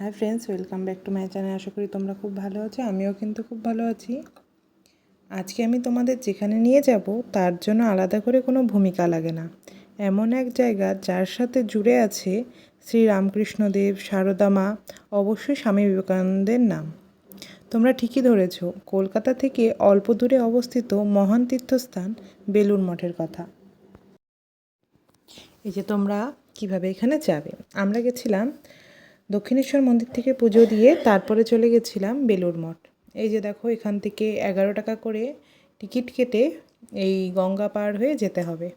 Hi friends welcome back to my channel আশা করি তোমরা খুব ভালো আছো, আমিও কিন্তু খুব ভালো আছি। আজকে আমি তোমাদের যেখানে নিয়ে যাব, তার জন্য আলাদা করে কোনো ভূমিকা লাগে না। এমন এক জায়গা যার সাথে জুড়ে আছে শ্রী রামকৃষ্ণদেব সারদা মা, অবশ্যই স্বামী বিবেকানন্দের নাম। তোমরা ঠিকই ধরেছ, কলকাতা থেকে অল্প দূরে অবস্থিত মহান তীর্থস্থান বেলুর মঠের কথা। এই যে তোমরা কীভাবে এখানে যাবে? আমরা গেছিলাম দক্ষিণেশ্বর মন্দির থেকে পুজো দিয়ে তারপরে চলে গেছিলাম বেলুর মঠ। এই যে দেখো এখান থেকে এগারো টাকা করে টিকিট কেটে এই গঙ্গা পার হয়ে যেতে হবে।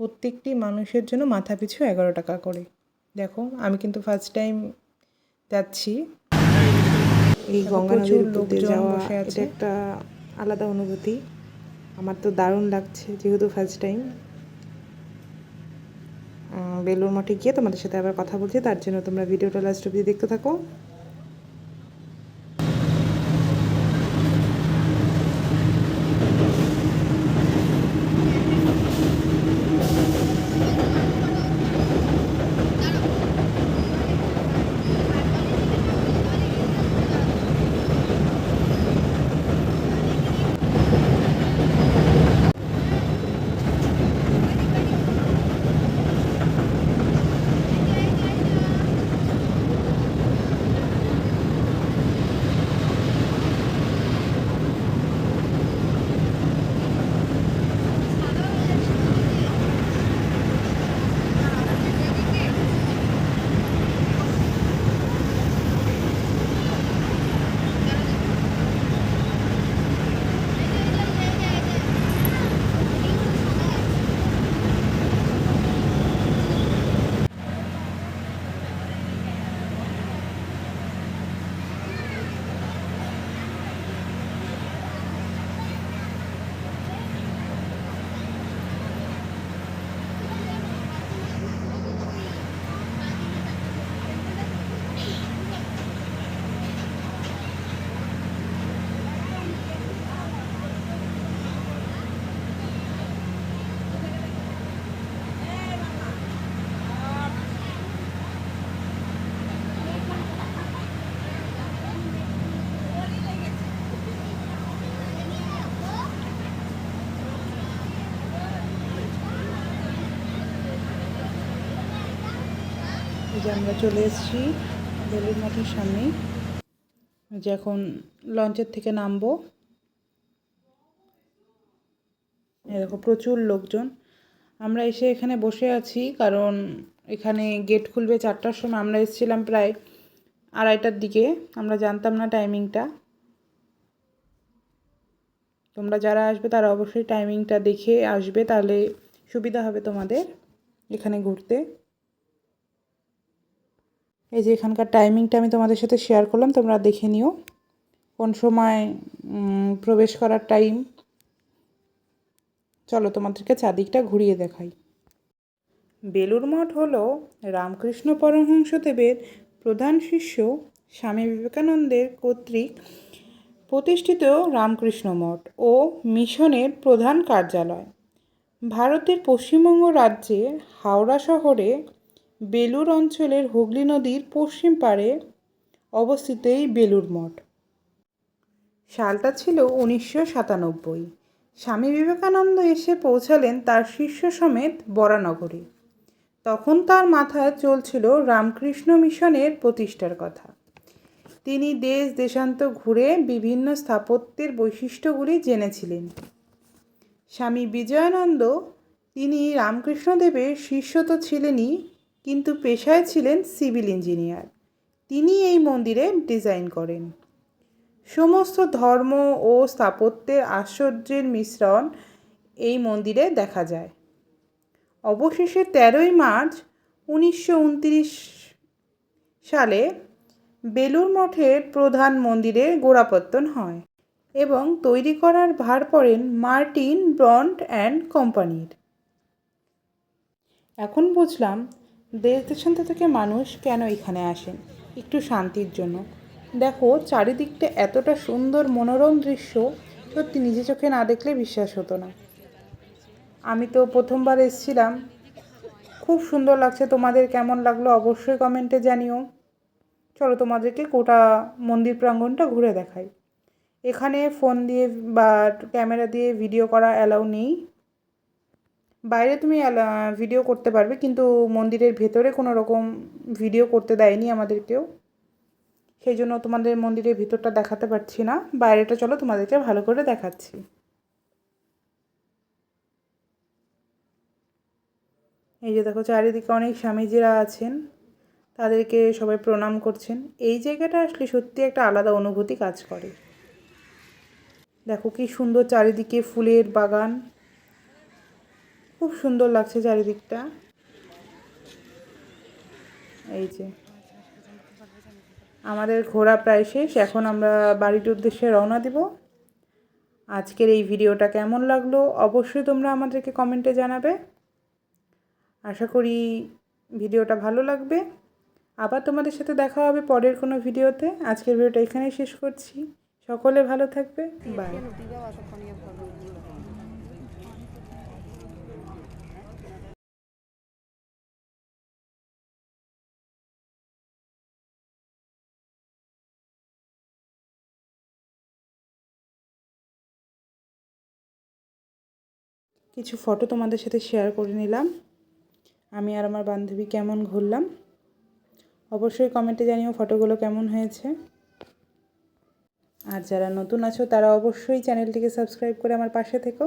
প্রত্যেকটি মানুষের জন্য মাথা পিছু এগারো টাকা করে। দেখো আমি কিন্তু ফার্স্ট টাইম যাচ্ছি। এই গঙ্গা নদীর উপর যাওয়া আছে। একটা আলাদা অনুভূতি। আমার তো দারুণ লাগছে যেহেতু ফার্স্ট টাইম বেলুর মঠে গিয়ে তোমাদের সাথে আবার কথা বলছি। তার জন্য তোমরা ভিডিওটা লাস্ট অব্দি দেখতে থাকো। যে আমরা চলে এসেছি বেলুর মঠের সামনে। যে এখন লঞ্চের থেকে নামবো। এরকম প্রচুর লোকজন। আমরা এসে এখানে বসে আছি, কারণ এখানে গেট খুলবে চারটার সময়। আমরা এসেছিলাম প্রায় আড়াইটার দিকে। আমরা জানতাম না টাইমিংটা। তোমরা যারা আসবে, তারা অবশ্যই টাইমিংটা দেখে আসবে, তাহলে সুবিধা হবে তোমাদের এখানে ঘুরতে। এই যে এখানকার টাইমিংটা আমি তোমাদের সাথে শেয়ার করলাম, তোমরা দেখে নিও। কোন সময় প্রবেশ করার টাইম চলো তোমাদেরকে চারদিকটা ঘুরিয়ে দেখাই। বেলুর মঠ হল রামকৃষ্ণ পরমহংসদেবের প্রধান শিষ্য স্বামী বিবেকানন্দের কর্তৃক প্রতিষ্ঠিত রামকৃষ্ণ মঠ ও মিশনের প্রধান কার্যালয়। ভারতের পশ্চিমবঙ্গ রাজ্যের হাওড়া শহরে বেলুর অঞ্চলের হুগলি নদীর পশ্চিম পাড়ে অবস্থিত এই বেলুর মঠ। সালটা ছিল উনিশশো সাতানব্বই। স্বামী বিবেকানন্দ এসে পৌঁছালেন তার শিষ্য সমেত বরানগরে তখন তার মাথায় চলছিল রামকৃষ্ণ মিশনের প্রতিষ্ঠার কথা। তিনি দেশ, দেশান্ত ঘুরে বিভিন্ন স্থাপত্যের বৈশিষ্ট্যগুলি জেনেছিলেন। স্বামী বিজয়ানন্দ, তিনি রামকৃষ্ণদেবের শিষ্য তো ছিলেনই কিন্তু পেশায় ছিলেন সিভিল ইঞ্জিনিয়ার। তিনি এই মন্দিরে ডিজাইন করেন। সমস্ত ধর্ম ও স্থাপত্যের আশ্চর্যের মিশ্রণ এই মন্দিরে দেখা যায়। অবশেষে তেরোই মার্চ উনিশশো উনত্রিশ সালে বেলুর মঠের প্রধান মন্দিরে গোড়াপত্তন হয় এবং তৈরি করার ভার পড়েন মার্টিন ব্রন্ট অ্যান্ড কোম্পানির। এখন বুঝলাম দেশ দেশান্ত থেকে মানুষ কেন এখানে আসেন? একটু শান্তির জন্য। দেখো, চারিদিকটা এতটা সুন্দর মনোরম দৃশ্য, সত্যি নিজে চোখে না দেখলে বিশ্বাস হতো না। আমি তো প্রথমবার এসেছিলাম। খুব সুন্দর লাগছে। তোমাদের কেমন লাগল অবশ্যই কমেন্টে জানিও। চলো তোমাদেরকে গোটা মন্দির প্রাঙ্গণটা ঘুরে দেখাই। এখানে ফোন দিয়ে বা ক্যামেরা দিয়ে ভিডিও করা অ্যালাউ নেই। বাইরে তুমি ভিডিও করতে পারবে, কিন্তু মন্দিরের ভেতরে কোনো রকম ভিডিও করতে দেয়নি আমাদেরকেও। সেই জন্য তোমাদের মন্দিরের ভিতরটা দেখাতে পারছি না। বাইরেটা চলো তোমাদেরকে ভালো করে দেখাচ্ছি। এই যে দেখো, চারিদিকে অনেক স্বামীজিরা আছেন, তাদেরকে সবাই প্রণাম করছেন। এই জায়গাটা আসলে সত্যি একটা আলাদা অনুভূতি কাজ করে। দেখো কি সুন্দর চারিদিকে ফুলের বাগান। খুব সুন্দর লাগছে চারিদিকটা। এই যে। আমাদের ঘোরা প্রায় শেষ, এখন আমরা বাড়ির উদ্দেশ্যে রওনা দিব। আজকের এই ভিডিওটা কেমন লাগল অবশ্যই তোমরা আমাদেরকে কমেন্টে জানাবে। আশা করি ভিডিওটা ভালো লাগবে। আবার তোমাদের সাথে দেখা হবে পরের কোনো ভিডিওতে। আজকের ভিডিওটা এখানেই শেষ করছি। সকলে ভালো থাকবে। বাই কিছু ফটো তোমাদের সাথে শেয়ার করে নিলাম। আমি আর আমার বান্ধবী কেমন ঘুরলাম? অবশ্যই কমেন্টে জানিও ফটোগুলো কেমন হয়েছে। আর যারা নতুন আছো, তারা অবশ্যই চ্যানেলটিকে সাবস্ক্রাইব করে আমার পাশে থেকো।